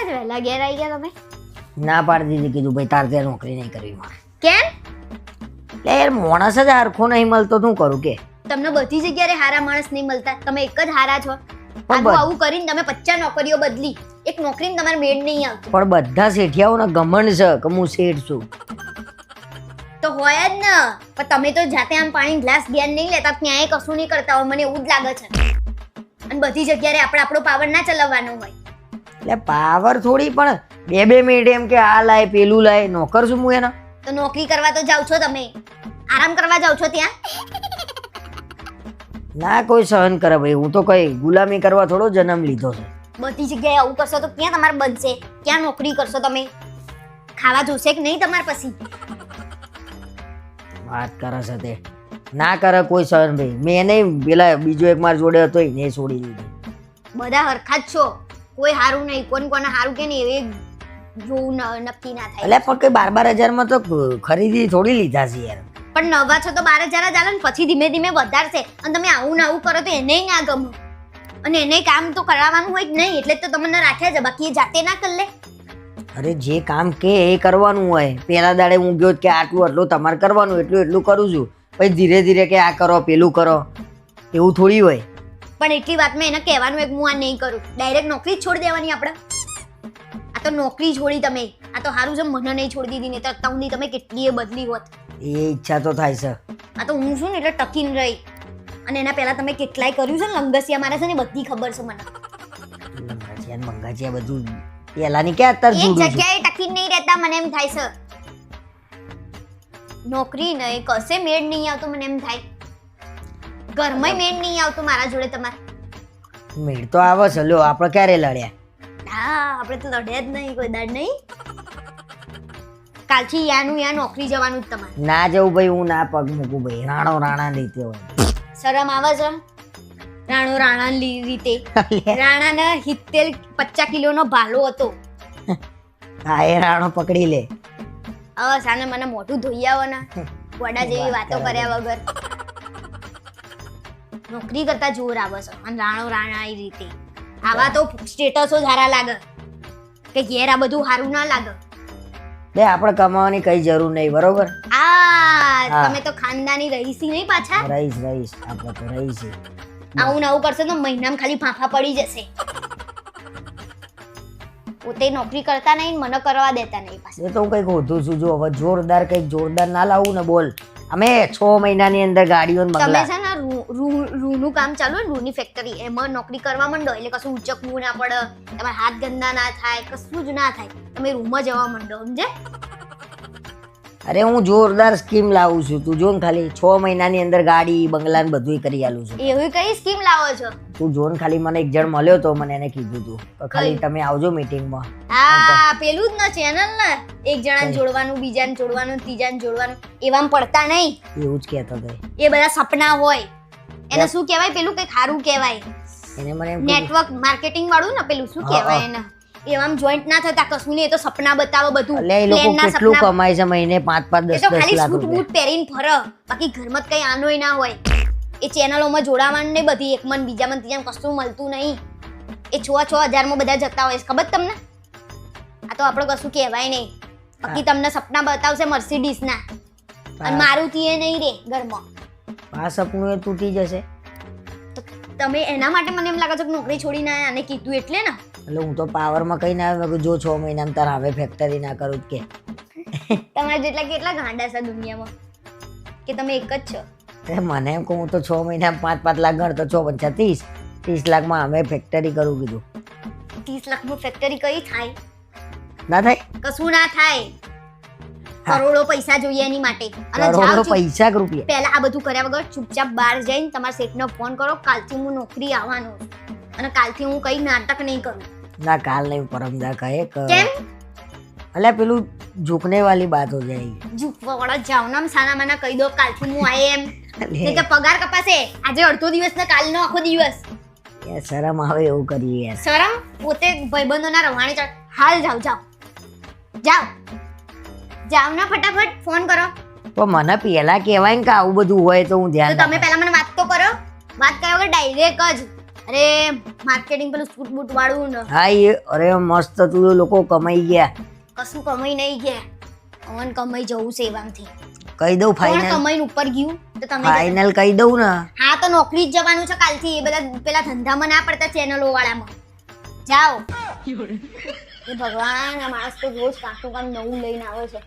આજ વહેલા ઘેર આવી ગયા તમે ના પાડી દીધી કીધું ભાઈ તાર ત્યાં નોકરી નહીં કરવી મારે. કેમ? એટલે યાર માણસ જ હરખો નહીં મળતો શું કરું કે? તમને બધી જગ્યાએ હારા માણસ નહીં મળતા તમે એક જ હારા છો. આવું કરીને તમે પચાસ નોકરીઓ બદલી. એક નોકરી તમારે મેળ નહીં આવતું. પણ બધા શેઠિયાઓને ગમણ છે કે હું શેઠ છું? તો હોય જ ને. પણ તમે તો જાતે આમ પાણી ગ્લાસ ધ્યાન નહીં લેતા ક્યાંય કશું નહીં કરતા હોય. મને એવું જ લાગે છે. અને બધી જગ્યાએ આપણે આપણો પાવર ના ચલાવવાનો હોય. એટલે પાવર થોડી પણ બે બે મિનિટ એમ કે આ લાય પેલું લાય નોકર છું હું એના. તો નોકરી કરવા તો જાવ છો તમે. આરામ કરવા જાવ છો ત્યાં? ના કોઈ સહન કરે ભાઈ. હું તો કઈ ગુલામી કરવા થોડો જન્મ લીધો છે. બધી જગ્યાએ આવું કરશો તો ક્યાં તમારે બનશે? ક્યાં નોકરી કરશો તમે? ખાવા જોશે કે નહીં તમારે પછી? વાત કરે છે તે. ના કરે કોઈ સહન ભાઈ. મેં નહીં પેલા બીજો એક માર જોડે હતો એને છોડી દીધી. બધા હરખા જ છો. કોઈ હારું નહીં કોણ કોને હારું કે નહીં એ જોવું ન- નક્કી ના થાય. એટલે પણ કોઈ બાર બાર હજારમાં તો ખરીદી થોડી લીધા છે યાર. પણ નવા છો તો બાર હજાર જ આલે ને પછી ધીમે ધીમે વધારશે. અને તમે આવું ને આવું કરો તો એને ના ગમે. અને એને કામ તો કરાવવાનું હોય જ નહીં એટલે તો તમને રાખ્યા છે બાકી એ જાતે ના કરી લે. અરે જે કામ કે એ કરવાનું હોય. પેલા દાડે હું ગયો કે આટલું આટલું તમારે કરવાનું એટલું એટલું કરું છું. પછી ધીરે ધીરે કે આ કરો પેલું કરો. એવું થોડી હોય. પણ એટલી વાતમાં એને કહેવાનું એક હું આ નહીં કરું. ડાયરેક્ટ નોકરી જ છોડી દેવાની આપણે. આ તો નોકરી છોડી તમે. આ તો સારું છે મને નહીં છોડી દીધી નહીં તો અત્યાર સુધી તમે કેટલી એ બદલી હોત. એ ઈચ્છા તો થાય છે. આ તો હું છું ને એટલે ટકીને રહી. અને એના પહેલા તમે કેટલાય કર્યું છે ને લંગસિયા મારે છે ને બધી ખબર છે મને. મંગાચિયા ને બધું પહેલાની ક્યાં અત્યારે એક જગ્યાએ ટકીને નહીં રહેતા મને એમ થાય છે. નોકરી નહીં કશે મેળ નહીં આવતો મને એમ થાય. ઘરમાં મેન નહીં આવતું મારા જોડે તમારે. મેળ તો આવે છે. લ્યો આપણે ક્યારે લડ્યા? ના આપણે તો લડ્યા જ નહીં કોઈ દાડ નહીં. કાલથી યાનું યા નોકરી જવાનું જ તમારે. ના જવું ભાઈ હું ના પગ મૂકું ભાઈ. રાણો રાણા રીતે હોય. શરમ આવે છે? રાણો રાણા રીતે. રાણાના હિત્તેર પચાસ કિલોનો ભાલો હતો. હા એ રાણો પકડી લે. હવે સાને મને મોટું ધોઈ આવો ને. વડા જેવી વાતો કર્યા વગર. નોકરી કરતા જોર આવે છે. અને રાણો રાણા એ રીતે. આવા તો સ્ટેટસો સારા લાગે. કે ઘેર આ બધું સારું ના લાગે. બે આપણે કમાવાની કઈ જરૂર નહીં બરોબર? આ તમે તો ખાનદાની રહીસી નહીં પાછા? રહીશ રહીશ આપણે તો રહીશ. આવું આવું કરશો તો મહિનામાં ખાલી ફાંફા પડી જશે. પોતે નોકરી કરતા નહીં મને કરવા દેતા નહીં પાછા. એ તો હું કંઈક હોતું છું જો હવે જોરદાર કંઈક જોરદાર ના લાવું ને બોલ. અમે છ મહિનાની અંદર ગાડીઓ તમે છે ને રૂનું કામ ચાલુ હોય ને રૂની ફેક્ટરી એમાં નોકરી કરવા માંડો એટલે કશું ઉચકવું ના પડે તમારા હાથ ગંદા ના થાય કશું જ ના થાય તમે રૂમમાં જવા માંડો સમજે? અરે હું જોરદાર સ્કીમ લાવું છું. તું જો ને ખાલી છ મહિનાની અંદર ગાડી બંગલા ને બધું કરી આલું છું. એવી કઈ સ્કીમ લાવો છો? તું જો ને ખાલી મને એક જણ મળ્યો તો મને એને કીધું તું. ખાલી તમે આવજો મીટિંગમાં હા પેલું જ ને ચેનલ ને. એક જણાને જોડવાનું બીજાને જોડવાનું ત્રીજાને જોડવાનું એવામાં પડતા નહીં. એવું જ કહેતો હતો એ. એ બધા સપના હોય. એને શું કહેવાય? પેલું કઈ ખારું કહેવાય. એને મને નેટવર્ક માર્કેટિંગ વાળું ને પેલું શું કહેવાય એને? એવામ જોઈન્ટ ના થતા કશું નહીં એ તો સપના બતાવો બધું. એટલે એ લોકો કેટલું કમાય છે મહિને પાંચ પાંચ એ દસ તો ખાલી સૂટ બૂટ પહેરીને ફરે. બાકી ઘરમાં કઈ આનોય ના હોય. એ ચેનલોમાં જોડાવાનું ને બધી એક મન બીજા મન ત્રીજા કશું મળતું નહીં. એ છ છ હજારમાં બધા જતા હોય ખબર તમને? આ તો આપણે કશું કહેવાય નહીં. બાકી તમને સપના બતાવશે મર્સિડીઝ ના. અને મારુતિ એ નહીં રે ઘરમાં. આ સપનું એ તૂટી જશે. તમે એના માટે મને એમ લાગે છે કે નોકરી છોડીને આયા અને કીધું એટલે ને? એટલે હું તો પાવરમાં કઈ ના આવે મેં જો છ મહિનામાં તાર હવે ફેક્ટરી ના કરું કે. તમારા જેટલા કેટલા ગાંડા છે દુનિયામાં? કે તમે એક જ છો? તે મને એમ કહું હું તો છ મહિના પાંચ પાંચ લાખ ગણતો છ પંચા ત્રીસ ત્રીસ લાખમાં અમે ફેક્ટરી કરું કીધું. ત્રીસ લાખમાં ફેક્ટરી કઈ થાય? ના થાય? કશું ના થાય. કરોડો પૈસા જોઈએ એની માટે. અને કરોડો પૈસા રૂપિયા? પહેલા આ બધું કર્યા વગર ચૂપચાપ બહાર જઈને તમારા શેઠનો ફોન કરો કાલથી હું નોકરી આવવાનો છું. અને કાલથી હું કઈ નાટક નહીં કરું. ના કાલ નહીં પરમદા કહે કેમ? અલ્યા પેલું ઝૂકને વાલી બાત હો જાય. ઝૂકવા વાળા જાવ નામ સાના માના કહી દો કાલથી હું આય એમ. નહીં તો પગાર કપાશે. આજે અડધો દિવસ ને કાલનો આખો દિવસ. શરમ આવે એવું કરીએ શરમ? પોતે ભાઈબંધોના રવાણી હાલ જાવ જાવ જાવ જાવ ના ફટાફટ ફોન કરો. પણ મને પેલા કહેવાય ને કે આવું બધું હોય તો હું તો ધ્યાન તમે પહેલા મને વાત તો કરો. વાત કર્યા વગર ડાયરેક્ટ જ. અરે માર્કેટિંગ પેલું સૂટ બૂટ વાળું ને. હા એ અરે મસ્ત તું લોકો કમાઈ ગયા. કશું કમાઈ નહીં ગયા. ઓન કમાઈ જવું છે એવામાંથી. કહી દઉં ફાઇનલ કમાઈને ઉપર ગયું? તો તમે. ફાઇનલ કહી દઉં ને. હા તો નોકરી જ જવાનું છે કાલથી. એ બધા પેલા ધંધામાં ના પડતા ચેનલો વાળામાં. જાઓ. ભગવાન આ માણસ તો રોજ કાંકનું કામ નવું લઈને આવે છે.